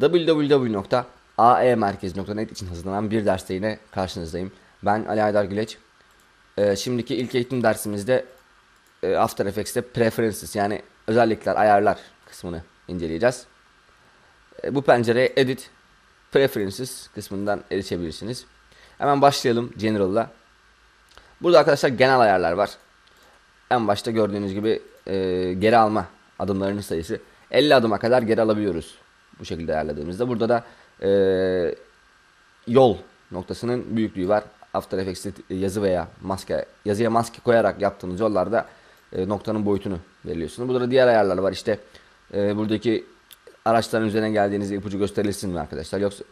www.aemerkez.net için hazırlanan bir derste yine karşınızdayım. Ben Ali Aydar Güleç. Ee, şimdiki ilk eğitim dersimizde e, After Effects'te Preferences yani özellikler, ayarlar kısmını inceleyeceğiz. E, bu pencereye Edit, Preferences kısmından erişebilirsiniz. Hemen başlayalım General'la. Burada arkadaşlar genel ayarlar var. En başta gördüğünüz gibi e, geri alma adımlarının sayısı 50 adıma kadar geri alabiliyoruz bu şekilde ayarladığımızda. Burada da e, yol noktasının büyüklüğü var. After Effects'te yazı veya maske yazıya maske koyarak yaptığınız yollarda e, noktanın boyutunu belirliyorsunuz. Burada da diğer ayarlar var. İşte e, buradaki araçların üzerine geldiğinizde ipucu gösterilsin mi arkadaşlar yoksa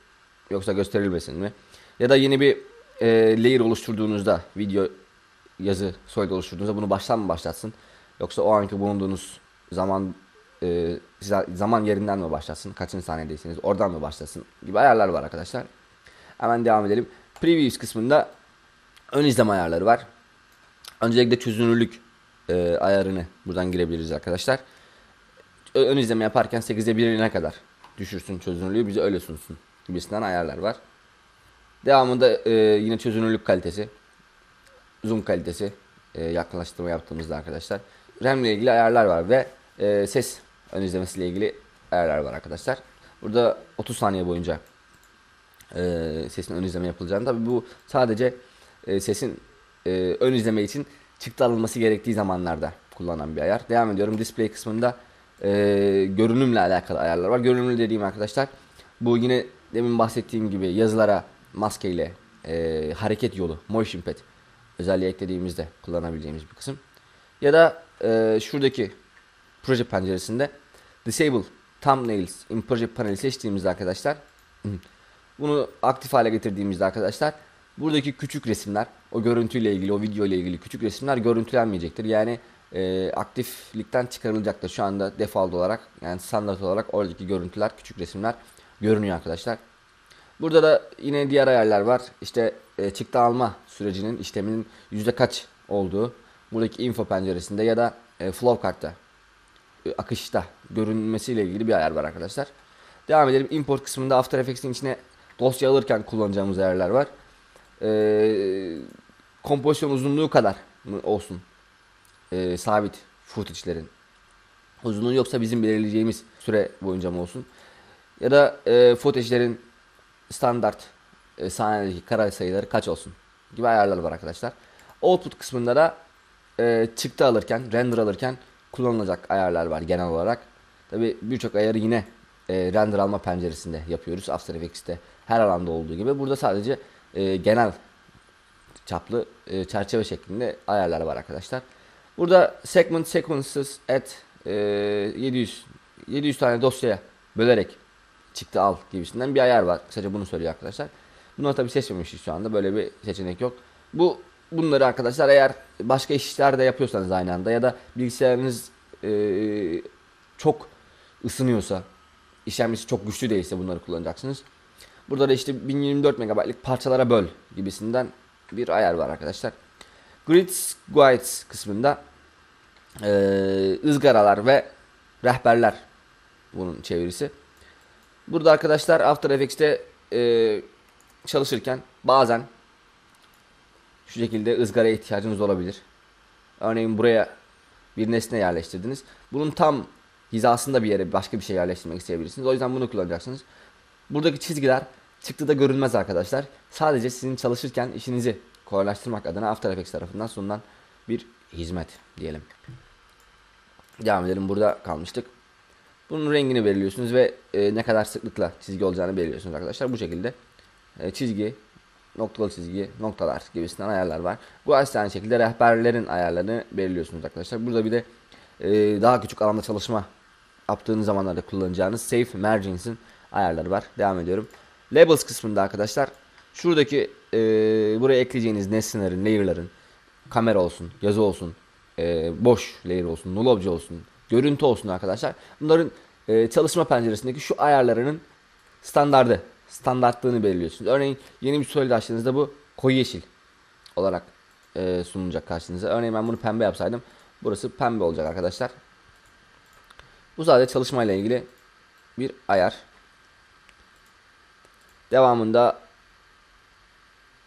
yoksa gösterilmesin mi? Ya da yeni bir e, layer oluşturduğunuzda video yazı solid oluşturduğunuzda bunu baştan mı başlatsın? Yoksa o anki bulunduğunuz zaman e, zaman yerinden mi başlasın? Kaçıncı saniyedeyseniz oradan mı başlasın? Gibi ayarlar var arkadaşlar. Hemen devam edelim. Previews kısmında ön izleme ayarları var. Öncelikle çözünürlük e, ayarını buradan girebiliriz arkadaşlar. Ön izleme yaparken 8'e 1'ine kadar düşürsün çözünürlüğü bize öyle sunsun gibisinden ayarlar var. Devamında e, yine çözünürlük kalitesi, zoom kalitesi e, yaklaştırma yaptığımızda arkadaşlar. RAM ile ilgili ayarlar var ve e, ses ön izlemesi ile ilgili ayarlar var arkadaşlar. Burada 30 saniye boyunca e, sesin ön izleme yapılacağını tabi bu sadece e, sesin e, ön izleme için çıktı alınması gerektiği zamanlarda kullanılan bir ayar. Devam ediyorum. Display kısmında e, görünümle alakalı ayarlar var. Görünümlü dediğim arkadaşlar bu yine demin bahsettiğim gibi yazılara maske ile e, hareket yolu motion pad özelliği eklediğimizde kullanabileceğimiz bir kısım. Ya da e, şuradaki proje penceresinde disable thumbnails in project paneli seçtiğimizde arkadaşlar bunu aktif hale getirdiğimizde arkadaşlar buradaki küçük resimler o görüntüyle ilgili o video ile ilgili küçük resimler görüntülenmeyecektir. Yani e, aktiflikten çıkarılacaktır. Şu anda default olarak yani standart olarak oradaki görüntüler küçük resimler görünüyor arkadaşlar. Burada da yine diğer ayarlar var. İşte e, çıktı alma sürecinin işleminin yüzde kaç olduğu buradaki info penceresinde ya da e, flow kartta akışta görünmesiyle ilgili bir ayar var arkadaşlar. Devam edelim. Import kısmında After Effects'in içine dosya alırken kullanacağımız ayarlar var. E, kompozisyon uzunluğu kadar olsun e, sabit footage'lerin uzunluğu yoksa bizim belirleyeceğimiz süre boyunca mı olsun? Ya da e, footage'lerin standart e, sahnedeki kare sayıları kaç olsun gibi ayarlar var arkadaşlar. Output kısmında da e, çıktı alırken, render alırken kullanılacak ayarlar var genel olarak. Tabi birçok ayarı yine e, render alma penceresinde yapıyoruz. After Effects'te her alanda olduğu gibi. Burada sadece e, genel çaplı e, çerçeve şeklinde ayarlar var arkadaşlar. Burada segment sequences at e, 700 700 tane dosyaya bölerek çıktı al gibisinden bir ayar var. Kısaca bunu söylüyor arkadaşlar. Bunları tabi seçmemişiz şu anda. Böyle bir seçenek yok. Bu bunları arkadaşlar eğer başka işler de yapıyorsanız aynı anda ya da bilgisayarınız e, çok ısınıyorsa işlemcisi çok güçlü değilse bunları kullanacaksınız. Burada da işte 1024 MB'lik parçalara böl gibisinden bir ayar var arkadaşlar. Grids Guides kısmında e, ızgaralar ve rehberler bunun çevirisi. Burada arkadaşlar After Effects'te e, çalışırken bazen şu şekilde ızgaraya ihtiyacınız olabilir. Örneğin buraya bir nesne yerleştirdiniz. Bunun tam hizasında bir yere başka bir şey yerleştirmek isteyebilirsiniz. O yüzden bunu kullanacaksınız. Buradaki çizgiler çıktıda görünmez arkadaşlar. Sadece sizin çalışırken işinizi kolaylaştırmak adına After Effects tarafından sunulan bir hizmet diyelim. Devam edelim. Burada kalmıştık. Bunun rengini belirliyorsunuz ve e, ne kadar sıklıkla çizgi olacağını belirliyorsunuz arkadaşlar. Bu şekilde e, çizgi, noktalı çizgi, noktalar gibisinden ayarlar var. Bu aynı şekilde rehberlerin ayarlarını belirliyorsunuz arkadaşlar. Burada bir de e, daha küçük alanda çalışma yaptığınız zamanlarda kullanacağınız Safe Margins'in ayarları var. Devam ediyorum. Labels kısmında arkadaşlar şuradaki e, buraya ekleyeceğiniz nesnelerin, layer'ların kamera olsun, yazı olsun, e, boş layer olsun, null obje olsun, görüntü olsun arkadaşlar. Bunların e, çalışma penceresindeki şu ayarlarının standardı, standartlığını belirliyorsunuz. Örneğin yeni bir solid açtığınızda bu koyu yeşil olarak e, sunulacak karşınıza. Örneğin ben bunu pembe yapsaydım burası pembe olacak arkadaşlar. Bu sadece çalışmayla ilgili bir ayar. Devamında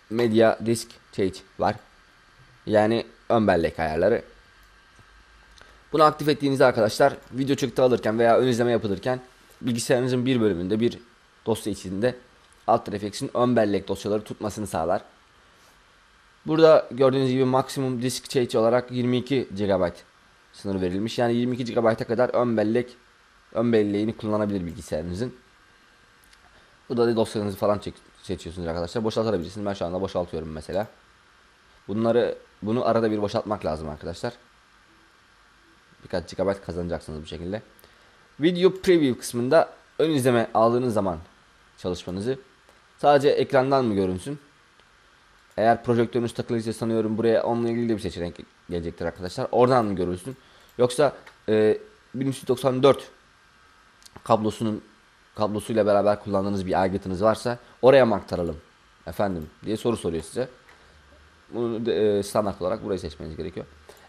Media Disk Change var. Yani ön bellek ayarları. Bunu aktif ettiğinizde arkadaşlar video çıktı alırken veya ön izleme yapılırken bilgisayarınızın bir bölümünde bir dosya içinde After Effects'in ön bellek dosyaları tutmasını sağlar. Burada gördüğünüz gibi maksimum disk change olarak 22 GB sınır verilmiş. Yani 22 GB'a kadar ön bellek ön belleğini kullanabilir bilgisayarınızın. Burada da dosyanızı falan seçiyorsunuz arkadaşlar. Boşaltabilirsiniz. Ben şu anda boşaltıyorum mesela. Bunları bunu arada bir boşaltmak lazım arkadaşlar. Birkaç GB kazanacaksınız bu şekilde. Video preview kısmında ön izleme aldığınız zaman çalışmanızı sadece ekrandan mı görünsün? Eğer projektörünüz takılıysa sanıyorum buraya onunla ilgili de bir seçenek gelecektir arkadaşlar. Oradan mı görülsün? Yoksa e, 1394 kablosunun kablosuyla beraber kullandığınız bir aygıtınız varsa oraya mı aktaralım efendim diye soru soruyor size. Bunu e, standart olarak burayı seçmeniz gerekiyor.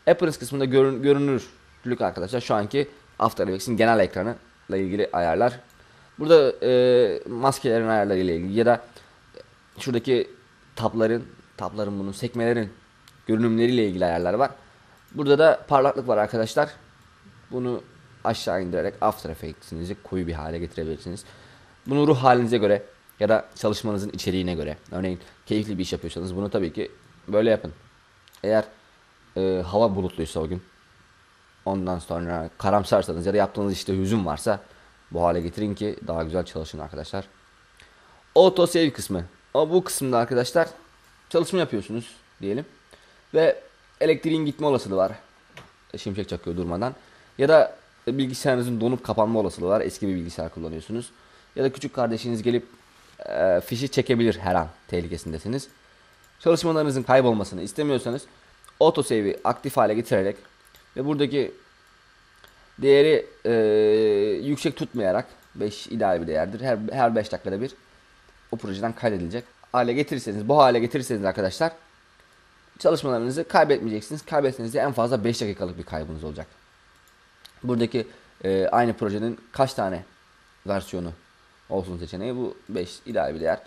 Appearance kısmında görün, görünürlük arkadaşlar şu anki After Effects'in genel ekranı ile ilgili ayarlar. Burada e, maskelerin ayarları ile ilgili ya da şuradaki tabların, tabların bunun sekmelerin görünümleriyle ilgili ayarlar var. Burada da parlaklık var arkadaşlar. Bunu aşağı indirerek After Effects'inizi koyu bir hale getirebilirsiniz. Bunu ruh halinize göre ya da çalışmanızın içeriğine göre. Örneğin keyifli bir iş yapıyorsanız bunu tabii ki böyle yapın. Eğer e, hava bulutluysa o gün ondan sonra karamsarsanız ya da yaptığınız işte hüzün varsa bu hale getirin ki daha güzel çalışın arkadaşlar. Auto save kısmı. O bu kısımda arkadaşlar çalışma yapıyorsunuz diyelim. Ve elektriğin gitme olasılığı var. E, Şimşek çakıyor durmadan. Ya da bilgisayarınızın donup kapanma olasılığı var. Eski bir bilgisayar kullanıyorsunuz. Ya da küçük kardeşiniz gelip e, fişi çekebilir her an tehlikesindesiniz. Çalışmalarınızın kaybolmasını istemiyorsanız autosave'i aktif hale getirerek ve buradaki değeri e, yüksek tutmayarak 5 ideal bir değerdir. Her her 5 dakikada bir o projeden kaydedilecek. Hale getirirseniz bu hale getirirseniz arkadaşlar çalışmalarınızı kaybetmeyeceksiniz. Kaybetseniz de en fazla 5 dakikalık bir kaybınız olacak. Buradaki e, aynı projenin kaç tane versiyonu olsun seçeneği bu 5 ideal bir değer.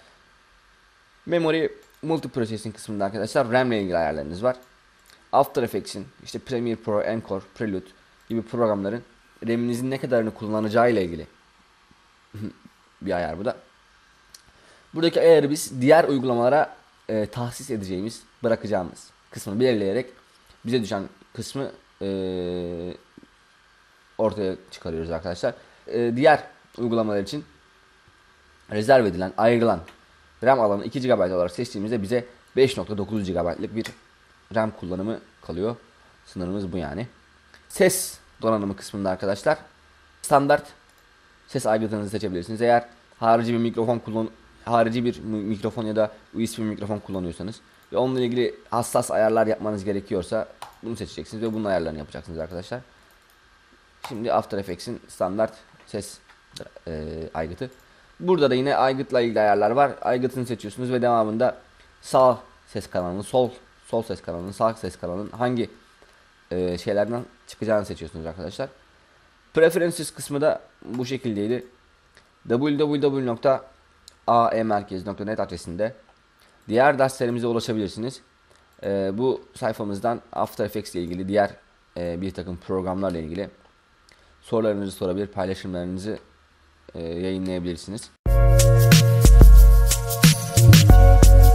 Memory multiprocessing kısmında arkadaşlar RAM ile ilgili ayarlarınız var. After Effects'in işte Premiere Pro, Encore, Prelude gibi programların RAM'inizin ne kadarını kullanacağı ile ilgili bir ayar bu da. Buradaki ayarı biz diğer uygulamalara e, tahsis edeceğimiz, bırakacağımız kısmını belirleyerek bize düşen kısmı e, ortaya çıkarıyoruz arkadaşlar. E, diğer uygulamalar için rezerv edilen, ayrılan RAM alanı 2 GB olarak seçtiğimizde bize 5.9 GB'lık bir RAM kullanımı kalıyor. Sınırımız bu yani. Ses donanımı kısmında arkadaşlar standart ses aygıtınızı seçebilirsiniz. Eğer harici bir mikrofon kullan harici bir mikrofon ya da USB mikrofon kullanıyorsanız ve onunla ilgili hassas ayarlar yapmanız gerekiyorsa bunu seçeceksiniz ve bunun ayarlarını yapacaksınız arkadaşlar. Şimdi After Effects'in standart ses e, aygıtı. Burada da yine aygıtla ilgili ayarlar var. Aygıtını seçiyorsunuz ve devamında sağ ses kanalının, sol sol ses kanalının, sağ ses kanalının hangi e, şeylerden çıkacağını seçiyorsunuz arkadaşlar. Preferences kısmı da bu şekildeydi. www.aemerkez.net adresinde diğer derslerimize ulaşabilirsiniz. Ee, bu sayfamızdan After Effects ile ilgili diğer e, bir takım programlarla ilgili sorularınızı sorabilir, paylaşımlarınızı e, yayınlayabilirsiniz. Müzik